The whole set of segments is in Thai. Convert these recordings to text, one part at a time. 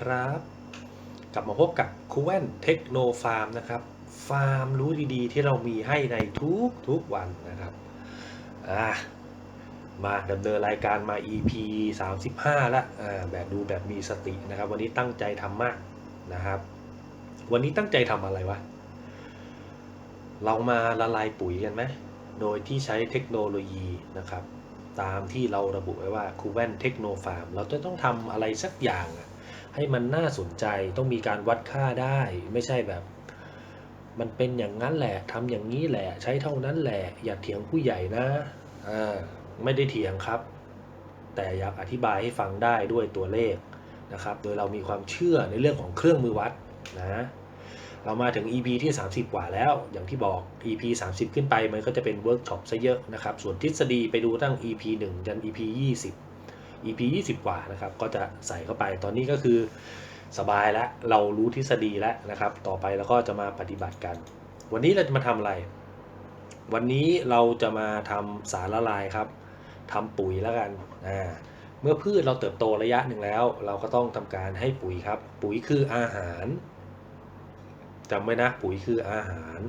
ครับ กลับมาพบกับคูเวนเทคโนฟาร์มนะครับ ฟาร์มรู้ดีๆ ที่เรามีให้ในทุกทุกๆวันนะครับอ่ามาดำเนินรายการมา EP 35แล้วอ่าแบบดูแบบมีสตินะครับ วันนี้ตั้งใจทำมากนะครับ วันนี้ตั้งใจทำอะไรวะ เรามาละลายปุ๋ยกันไหมโดยที่ใช้เทคโนโลยีนะครับตามที่เราระบุไว้ว่าคูเวนเทคโนฟาร์มเราจะต้องทำอะไรสักอย่างอะ ให้มันน่าสนใจต้องมีการวัดค่าได้ ไม่ใช่แบบ มันเป็นอย่างนั้นแหละทำอย่างนี้แหละ ใช้เท่านั้นแหละ อย่าเถียงผู้ใหญ่นะอ่าไม่ได้เถียงครับ แต่อยากอธิบายให้ฟังได้ด้วยตัวเลขนะครับ โดยเรามีความเชื่อในเรื่องของเครื่องมือวัดนะเรามาถึง EP ที่ 30 กว่าแล้ว อย่างที่บอก EP 30 ขึ้นไปมันก็จะเป็นเวิร์กช็อปซะเยอะนะครับ ส่วนทฤษฎีไปดูตั้ง EP 1 จน EP 20 EP 20 กว่านะครับ ก็จะใส่เข้าไป ตอนนี้ก็คือสบายแล้ว เรารู้ทฤษฎีแล้วนะครับ ต่อไปเราก็จะมาปฏิบัติกัน วันนี้เราจะมาทำอะไร วันนี้เราจะมาทำสารละลายครับทำปุ๋ยแล้วกันอ่าเมื่อพืชเราเติบโตระยะหนึ่งแล้ว เราก็ต้องทำการให้ปุ๋ยครับ ปุ๋ยคืออาหารจำไว้นะปุ๋ยคืออาหาร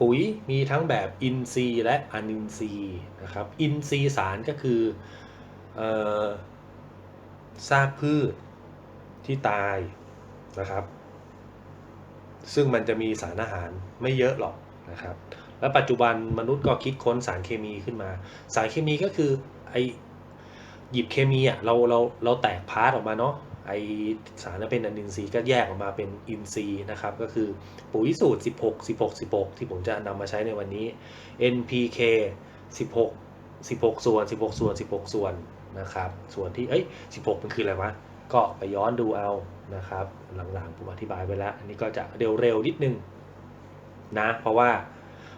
ปุ๋ยมีทั้งแบบอินทรีย์และอนินทรีย์นะครับ อินทรีย์สารก็คือเอ่อ ซากพืชที่ตายนะครับ ซึ่งมันจะมีสารอาหารไม่เยอะหรอกนะครับ และปัจจุบันมนุษย์ก็คิดค้นสารเคมีขึ้นมา สารเคมีก็คือไอหยิบเคมีอะเราเราเราแตกพาร์ตออกมาเนาะไอสารที่เป็นอนินทรีย์ก็แยกออกมาเป็นอินทรีย์นะครับ ก็คือปุ๋ยสูตร 16 16 16 ที่ผมจะนำมาใช้ในวันนี้ NPK 16 16 ส่วน 16 ส่วน 16 ส่วน นะครับ ส่วนที่เอ้ย 16 มันคืออะไรวะ ก็ไปย้อนดูเอานะครับ หลังๆผมอธิบายไว้แล้ว อันนี้ก็จะเร็วๆนิดนึงนะ เพราะว่า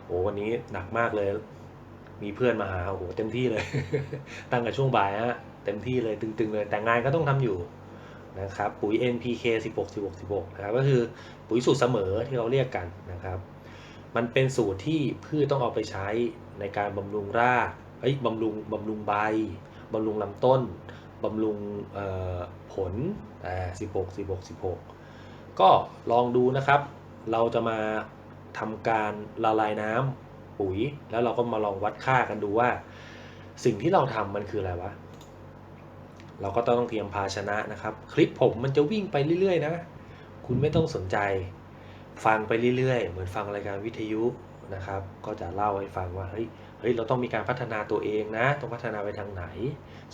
โอ้วันนี้หนักมากเลย มีเพื่อนมาหาโอ้โหเต็มที่เลย ตั้งแต่ช่วงบ่ายฮะเต็มที่เลยตึงๆเลย แต่งานก็ต้องทำอยู่นะครับ ปุ๋ย NPK 16 16 16นะครับ ก็คือปุ๋ยสูตรเสมอที่เราเรียกกันนะครับ มันเป็นสูตรที่พืชต้องเอาไปใช้ในการบำรุงรากเอ้ยบำรุงบำรุงใบ บำรุงลำต้นบำรุงเอ่อผลอ่า16 16 16ก็ลองดูนะครับ เราจะมาทำการละลายน้ำปุ๋ย แล้วเราก็มาลองวัดค่ากันดูว่า สิ่งที่เราทำมันคืออะไรวะ เราก็ต้องเตรียมภาชนะนะครับ คลิปผมมันจะวิ่งไปเรื่อยๆนะ คุณไม่ต้องสนใจ ฟังไปเรื่อยๆ เหมือนฟังรายการวิทยุนะครับ ก็จะเล่าให้ฟังว่าเฮ้ย เฮ้ยเราต้องมีการพัฒนาตัวเองนะ ต้องพัฒนาไปทางไหน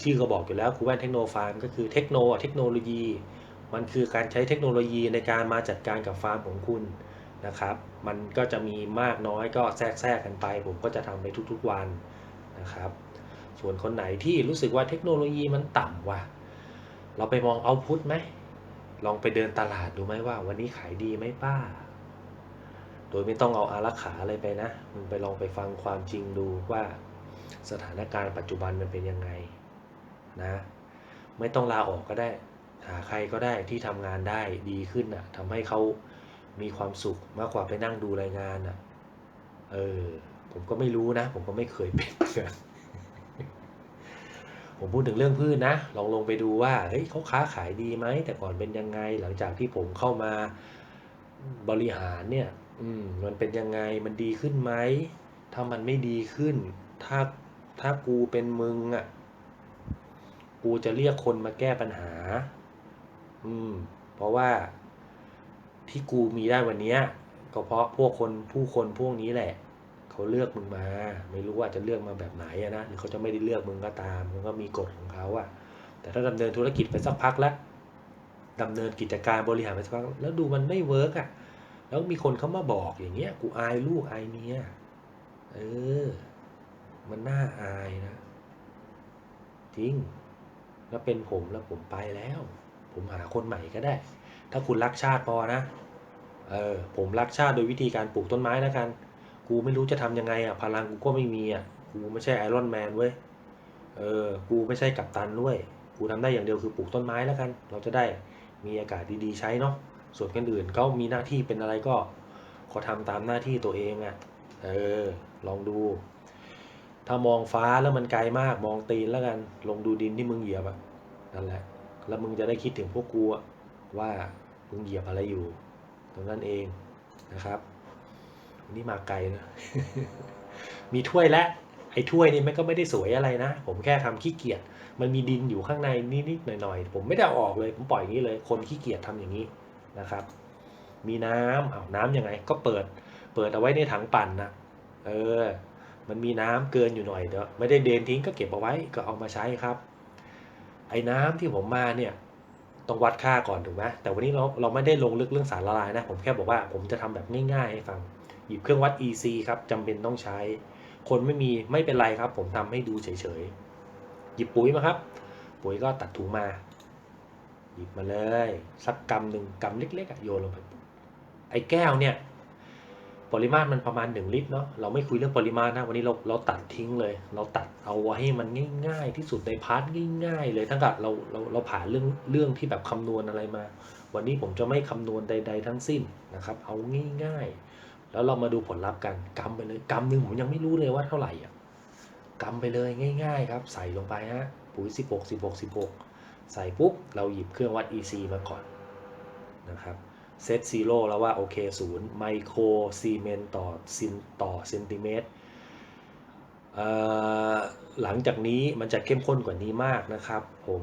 ชื่อก็บอกอยู่แล้วครูแวนเทคโนฟาร์มก็คือเทคโนเทคโนโลยี มันคือการใช้เทคโนโลยีในการมาจัดการกับฟาร์มของคุณนะครับ มันก็จะมีมากน้อยก็แทรกแทรกกันไป ผมก็จะทำไปทุกๆวันนะครับ ส่วนคนไหนที่รู้สึกว่าเทคโนโลยีมันต่ำว่ะ เราไปมองเอาพุทไหม ลองไปเดินตลาดดูไหมว่า วันนี้ขายดีไหมป้า โดยไม่ต้องเอาอารักขาอะไรไปนะมึงไปลองไปฟังความจริงดูว่าสถานการณ์ปัจจุบันมันเป็นยังไงนะ ไม่ต้องลาออกก็ได้ หาใครก็ได้ที่ทำงานได้ดีขึ้นอะทำให้เขามีความสุขมากกว่าไปนั่งดูรายงานอะ เออ ผมก็ไม่รู้นะ ผมก็ไม่เคยเป็นเนกันผมพูดถึงเรื่องพืชนะ ลองลงไปดูว่าเฮ้ยเขาค้าขายดีไหม แต่ก่อนเป็นยังไงหลังจากที่ผมเข้ามาบริหารเนี่ย อืมมันเป็นยังไงมันดีขึ้นไหมถ้ามันไม่ดีขึ้น ถ้าถ้ากูเป็นมึงอะ กูจะเรียกคนมาแก้ปัญหา อืม เพราะว่าที่กูมีได้วันเนี้ยก็เพราะพวกคนผู้คนพวกนี้แหละ เขาเลือกมึงมา ไม่รู้ว่าจะเลือกมาแบบไหนอะนะหรือเขาจะไม่ได้เลือกมึงก็ตามมันก็มีกฎของเขาอะแต่ถ้าดำเนินธุรกิจไปสักพักแล้วดำเนินกิจการบริหารไปสักพักแล้วดูมันไม่เวิร์กอะ แล้วมีคนเขามาบอกอย่างเงี้ย กูอายลูกอายเมีย เออ มันน่าอายนะ จริง แล้วเป็นผมแล้วผมไปแล้ว ผมหาคนใหม่ก็ได้ ถ้าคุณรักชาติพอนะ เออ ผมรักชาติโดยวิธีการปลูกต้นไม้แล้วกัน กูไม่รู้จะทำยังไงอะ พลังกูก็ไม่มีอะ กูไม่ใช่ไอรอนแมนเว้ย เออ กูไม่ใช่กัปตันด้วย กูทำได้อย่างเดียวคือปลูกต้นไม้แล้วกัน เราจะได้มีอากาศดีๆใช้เนาะ ส่วนคนอื่นเขามีหน้าที่เป็นอะไรก็ขอทำตามหน้าที่ตัวเองอะ เออ ลองดู ถ้ามองฟ้าแล้วมันไกลมากมองตีนแล้วกัน ลงดูดินที่มึงเหยียบอะ นั่นแหละ แล้วมึงจะได้คิดถึงพวกกูว่ามึงเหยียบอะไรอยู่ ตรงนั้นเองนะครับ นี่มาไกลนะ มีถ้วยและไอ้ถ้วยนี่มันก็ไม่ได้สวยอะไรนะ ผมแค่ทำขี้เกียจ มันมีดินอยู่ข้างในนิดๆหน่อยๆ ผมไม่ได้อออกเลย ผมปล่อยอย่างนี้เลย คนขี้เกียจทำอย่างนี้ นะครับ มีน้ำเอาน้ำยังไง ก็เปิด เปิดเอาไว้ในถังปั่นนะเออ มันมีน้ำเกินอยู่หน่อยเดี๋ยวไม่ได้เดนทิ้งก็เก็บเอาไว้ก็เอามาใช้ครับ ไอ้น้ำที่ผมมาเนี่ยต้องวัดค่าก่อนถูกไหมแต่วันนี้เราเราไม่ได้ลงลึกเรื่องสารละลายนะ ผมแค่บอกว่าผมจะทำแบบง่ายๆให้ฟัง หยิบเครื่องวัด EC ครับจำเป็นต้องใช้ คนไม่มีไม่เป็นไรครับ ผมทำให้ดูเฉยๆ หยิบปุ๋ยมาครับ ปุ๋ยก็ตัดถุงมา หยิบมาเลย สักกำหนึ่งกำเล็กๆอะโยนลงไปไอ้แก้วเนี่ย ปริมาตรมันประมาณ 1 ลิตรเนาะเราไม่คุยเรื่องปริมาตรนะวันนี้เราเราตัดทิ้งเลย เราตัดเอาไว้ให้มันง่าย ๆ ที่สุดในพาร์ทง่าย ๆ เลยทั้งกับเราเราเราผ่านเรื่องเรื่องที่แบบคำนวณอะไรมา วันนี้ผมจะไม่คำนวณใด ๆ ทั้งสิ้นนะครับ เอาง่ายๆ แล้วเรามาดูผลลัพธ์กันกำไปเลยกำหนึ่งผมยังไม่รู้เลยว่าเท่าไหร่อะกำไปเลยง่าย ๆ ครับ ใส่ลงไปฮะปุ๋ย16 16 16 ใส่ปุ๊บ เราหยิบเครื่องวัด EC มาก่อนนะครับเซตซีโร่แล้วว่าโอเคศูนย์ไมโครซีเมนต่อซินต่อเซนติเมตรหลังจากนี้มันจะเข้มข้นกว่านี้มากนะครับ ผม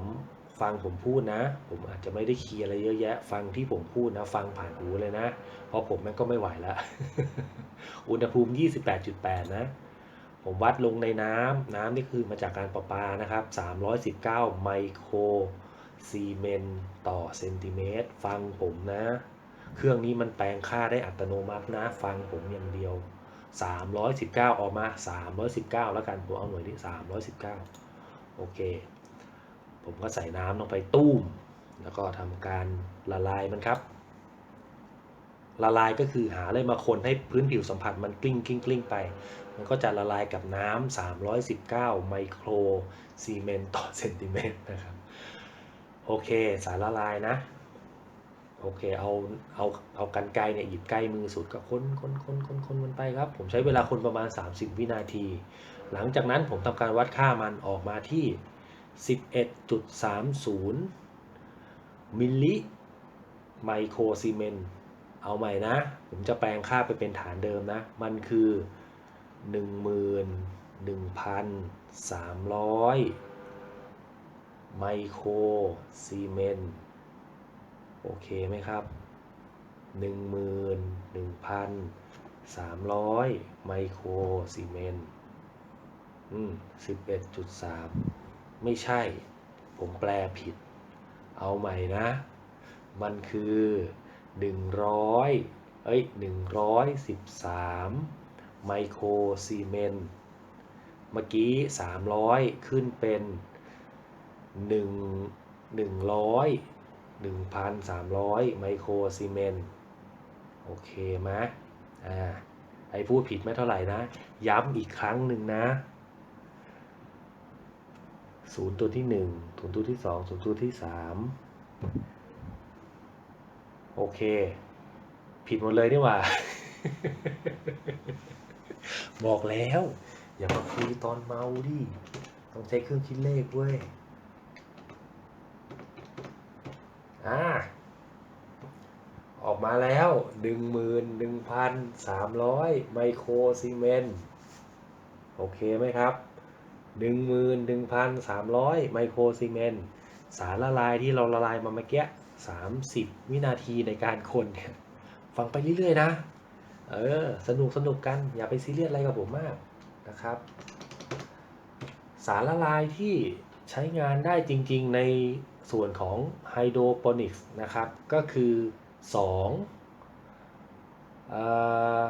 ฟังผมพูดนะ ผมอาจจะไม่ได้เคลียร์อะไรเยอะแยะ ฟังที่ผมพูดนะ ฟังผ่านหูเลยนะ เพราะผมมันก็ไม่ไหวแล้ว อุณหภูมิ 28.8 นะ ผมวัดลงในน้ำน้ำนี่คือมาจากการประปานะครับ 319 ไมโครซีเมนต่อเซนติเมตร ฟังผมนะ เครื่องนี้มันแปลงค่าได้อัตโนมัตินะ ฟังผมอย่างเดียว 319 ออกมา 319 แล้วกัน ผมเอาหน่วยที่ 319 โอเค ผมก็ใส่น้ำลงไปตุ้ม แล้วก็ทำการละลายมันครับ ละลายก็คือหาอะไรมาคนให้พื้นผิวสัมผัสมันกลิ้งกลิ้งกลิ้งไป มันก็จะละลายกับน้ำ319 ไมโครซีเมนต์ต่อเซนติเมตรนะครับ โอเค สารละลายนะ โอเค เอาเอาเอากันไกรเนี่ยหยิบใกล้มือสุดก็ค้นค้นค้นค้นค้นมันไปครับ ผมใช้เวลาคนประมาณ 30 วินาที หลังจากนั้นผมทำการวัดค่ามันออกมาที่ 11.30 มิลลิไมโครซีเมนต์ เอาใหม่นะ ผมจะแปลงค่าไปเป็นฐานเดิมนะ มันคือ 11,300 ไมโครซีเมนต์โอเคไหมครับ 11,300 ไมโครซีเมนต์อืม11.3 ไม่ใช่ ผมแปลผิด เอาใหม่นะ มันคือ 100 เอ้ย 113 ไมโครซีเมนต์ เมื่อกี้ 300 ขึ้นเป็น 1 100 1,300 ไมโครซีเมนต์ โอเคไหมอ่า ไอ้พูดผิดไม่เท่าไหร่นะ ย้ำอีกครั้งหนึ่งนะศูนย์ตัวที่หนึ่งศูนย์ตัวที่สองศูนย์ตัวที่สาม โอเค ผิดหมดเลยนี่หว่า บอกแล้ว อย่ามาคุยตอนเมาดิ ต้องใช้เครื่องคิดเลขเว้ย อ่า ออกมาแล้วหนึ่งหมื่นหนึ่งพันสามร้อยไมโครซีเมนต์โอเคไหมครับหนึ่งหมื่นหนึ่งพันสามร้อยไมโครซีเมนต์สารละลายที่เราละลายมาเมื่อกี้ สามสิบวินาทีในการคนเนี่ยฟังไปเรื่อยๆ นะ เออ สนุกสนุกกัน อย่าไปซีเรียสอะไรกับผมมากนะครับ สารละลายที่ใช้งานได้จริงๆ ในส่วนของไฮโดรโปนิกส์นะครับ ก็คือ2เอ่อ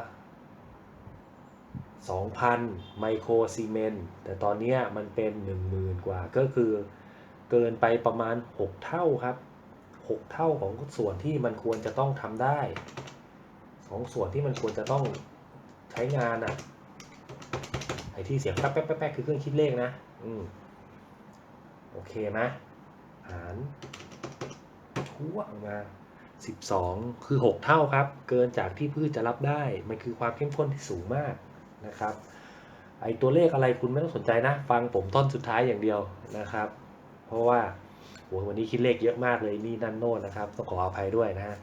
2,000 ไมโครซีเมนต์ แต่ตอนนี้มันเป็น 10,000 กว่า ก็คือเกินไปประมาณ 6 เท่าครับ 6 เท่าของส่วนที่มันควรจะต้องทำได้ ของส่วนที่มันควรจะต้องใช้งานอะไอ้ที่เสียงแป๊บแป๊บแป๊บคือเครื่องคิดเลขนะ อืมโอเคไหมหารทั่วมา 12 คือ 6 เท่าครับ เกินจากที่พืชจะรับได้ มันคือความเข้มข้นที่สูงมากนะครับ ไอตัวเลขอะไรคุณไม่ต้องสนใจนะ ฟังผมต้นสุดท้ายอย่างเดียวนะครับ เพราะว่า โหวันนี้คิดเลขเยอะมากเลยนี่นั่นโน่นนะครับ ต้องขออภัยด้วยนะฮะ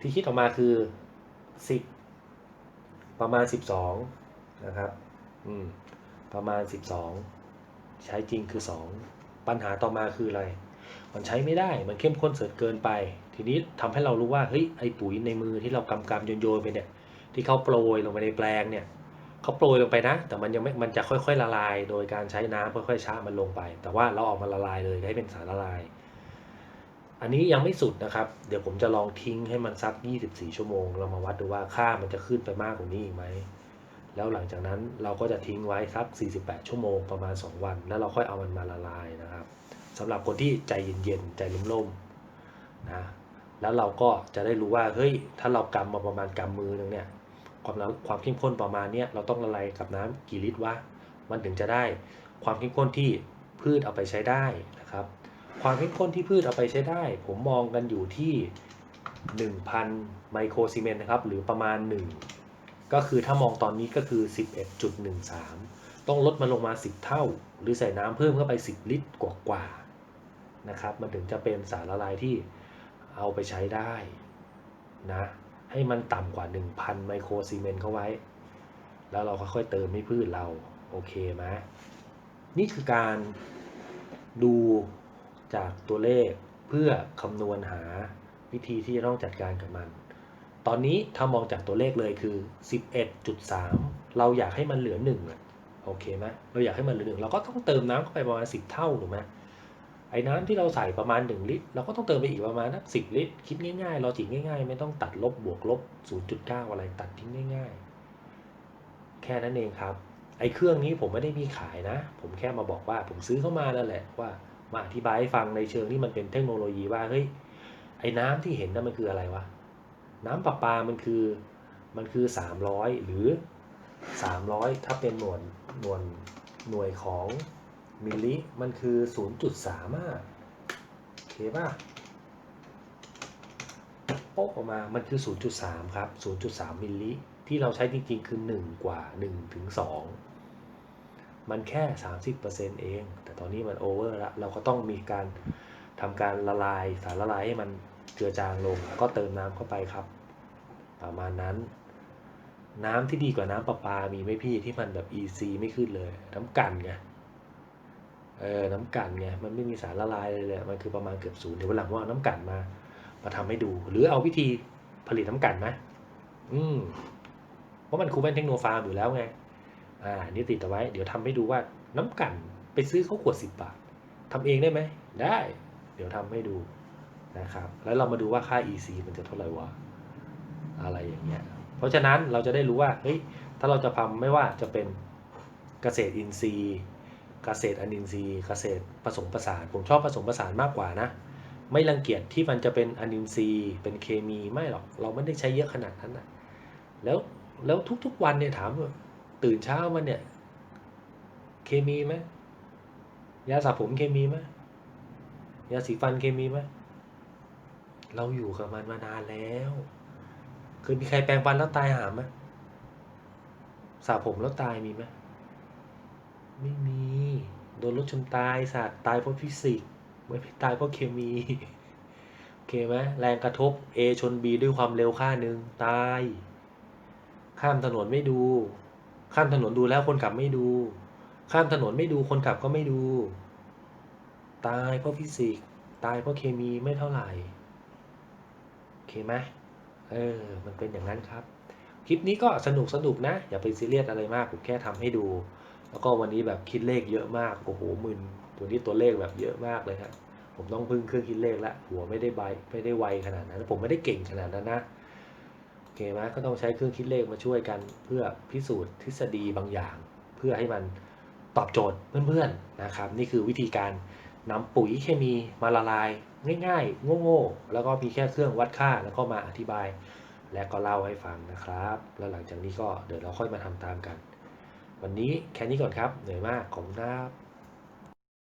ที่คิดออกมาคือสิบประมาณสิบสองนะครับ อืม ประมาณสิบสองใช้จริงคือสองปัญหาต่อมาคืออะไร มันใช้ไม่ได้ มันเข้มข้นเสริฐเกินไป ทีนี้ทำให้เรารู้ว่า เฮ้ย ไอปุ๋ยในมือที่เรากำกำโยนโยนไปเนี่ย ที่เขาโปรยลงไปในแปลงเนี่ย เขาโปรยลงไปนะ แต่มันยังไม่มันจะค่อยๆละลาย โดยการใช้น้ำค่อยๆชะมันลงไป แต่ว่าเราออกมาละลายเลยให้เป็นสารละลาย อันนี้ยังไม่สุดนะครับ เดี๋ยวผมจะลองทิ้งให้มันสัก 24 ชั่วโมง เรามาวัดดูว่าค่ามันจะขึ้นไปมากกว่านี้อีกไหมแล้วหลังจากนั้นเราก็จะทิ้งไว้สัก 48 ชั่วโมงประมาณ 2 วัน แล้วเราค่อยเอามันมาละลายนะครับสำหรับคนที่ใจเย็นๆใจล่มๆนะแล้วเราก็จะได้รู้ว่าเฮ้ยถ้าเรากำมาประมาณกำมือหนึงเนี่ย ความน้ำความเข้มข้นประมาณนี้เราต้องละลายกับน้ำกี่ลิตรวะมันถึงจะได้ความเข้มข้นที่พืชเอาไปใช้ได้นะครับ ความเข้มข้นที่พืชเอาไปใช้ได้ ผมมองกันอยู่ที่ 1,000 ไมโครซีเมนต์นะครับ หรือประมาณ 1 ก็คือถ้ามองตอนนี้ก็คือ 11.13 ต้องลดมันลงมา 10 เท่า หรือใส่น้ำเพิ่มเข้าไป 10 ลิตรกว่าๆนะครับ มันถึงจะเป็นสารละลายที่เอาไปใช้ได้นะ ให้มันต่ำกว่า 1,000 ไมโครซีเมนต์เข้าไว้ แล้วเราค่อยๆเติมให้พืชเรา โอเคไหมนี่คือการดูจากตัวเลขเพื่อคำนวณหาวิธีที่จะต้องจัดการกับมัน ตอนนี้ถ้ามองจากตัวเลขเลยคือ 11.3 เราอยากให้มันเหลือ1อะโอเคไหมเราอยากให้มันเหลือหนึ่งเราก็ต้องเติมน้ำเข้าไปประมาณ 10 เท่าถูกไหม ไอ้น้ำที่เราใส่ประมาณ 1 ลิตร เราก็ต้องเติมไปอีกประมาณนัก10ลิตร คิดง่ายๆลอจิกง่ายๆ ไม่ต้องตัดลบบวกลบ 0.9 อะไรตัดทิ้งง่าย ๆ แค่นั้นเองครับ ไอ้เครื่องนี้ผมไม่ได้มีขายนะ ผมแค่มาบอกว่าผมซื้อเข้ามาแล้วแหละว่ามาอธิบายให้ฟังในเชิงที่มันเป็นเทคโนโลยีว่าเฮ้ยไอ้น้ำที่เห็นนั่นมันคืออะไรวะน้ำประปามันคือมันคือ 300 หรือ 300 ถ้าเป็นหน่วยหน่วยหน่วยของ มิลลิมันคือ 0.3อะโอเคป่ะโป๊ะออกมา มันคือ 0.3 ครับ 0.3 มิลลิที่เราใช้จริงๆ คือ 1 กว่า 1 ถึง 2 มันแค่ 30%เอง แต่ตอนนี้มันโอเวอร์แล้ว เราก็ต้องมีการทำการละลายสารละลายให้มันเจือจางลง แล้วก็เติมน้ำเข้าไปครับ ประมาณนั้น น้ำที่ดีกว่าน้ำประปา มีไหมพี่ที่มันแบบ EC ไม่ขึ้นเลย น้ำกันไง เออน้ำกันไงมันไม่มีสารละลายเลยเลยมันคือประมาณเกือบศูนย์เดี๋ยววันหลังว่าเอาน้ำกันมา มาทำให้ดู หรือเอาวิธีผลิตน้ำกันไหมอืมเพราะมันคูเวนเทคโนฟาร์มอยู่แล้วไงอ่านี่ติดเอาไว้ เดี๋ยวทำให้ดูว่าน้ำกันไปซื้อเขาขวดสิบบาททำเองได้ไหมได้ เดี๋ยวทำให้ดูนะครับ แล้วเรามาดูว่าค่า EC มันจะเท่าไหร่วะอะไรอย่างเงี้ย เพราะฉะนั้นเราจะได้รู้ว่า เฮ้ย ถ้าเราจะทำไม่ว่าจะเป็นเกษตรอินทรีย์ เกษตรอนินทรีย์เกษตรผสมผสานผมชอบผสมผสานมากกว่านะ ไม่รังเกียจที่มันจะเป็นอนินทรีย์เป็นเคมีไม่หรอกเราไม่ได้ใช้เยอะขนาดนั้นนะแล้วแล้วทุกๆวันเนี่ยถามตื่นเช้ามันเนี่ย เคมีไหมยาสระผมเคมีไหมยาสีฟันเคมีไหมเราอยู่กับมันมานานแล้วเคยมีใครแปรงฟันแล้วตายหามไหมสระผมแล้วตายมีไหม ไม่มี โดนรถชนตายสัตว์ตายเพราะฟิสิกส์ไม่ไตายเพราะเคมี โอเคไหมแรงกระทบ A ชน B ด้วยความเร็วค่าหนึ่งตาย ข้ามถนนไม่ดู ข้ามถนนดูแล้วคนขับไม่ดู ข้ามถนนไม่ดูคนขับก็ไม่ดู ตายเพราะฟิสิกส์ตายเพราะเคมีไม่เท่าไหร่โอเคไหมเออ มันเป็นอย่างนั้นครับ คลิปนี้ก็สนุกสนุกนะ อย่าไปซีเรียสอะไรมาก ผมแค่ทำให้ดู แล้วก็วันนี้แบบคิดเลขเยอะมากโอ้โหมึนตัวนี้ตัวเลขแบบเยอะมากเลยครับผมต้องพึ่งเครื่องคิดเลขละหัวไม่ได้ใบไม่ได้ไวขนาดนั้น ผมไม่ได้เก่งขนาดนั้นนะโอเคไหมก็ต้องใช้เครื่องคิดเลขมาช่วยกัน เพื่อพิสูจน์ทฤษฎีบางอย่าง เพื่อให้มันตอบโจทย์เพื่อนๆนะครับ นี่คือวิธีการนำปุ๋ยเคมีมาละลายง่ายๆ โง่ๆ แล้วก็มีแค่เครื่องวัดค่าแล้วก็มาอธิบาย และก็เล่าให้ฟังนะครับ แล้วหลังจากนี้ก็เดี๋ยวเราค่อยมาทำตามกัน วันนี้แค่นี้ก่อนครับ เหนื่อยมากขอบคุณครับ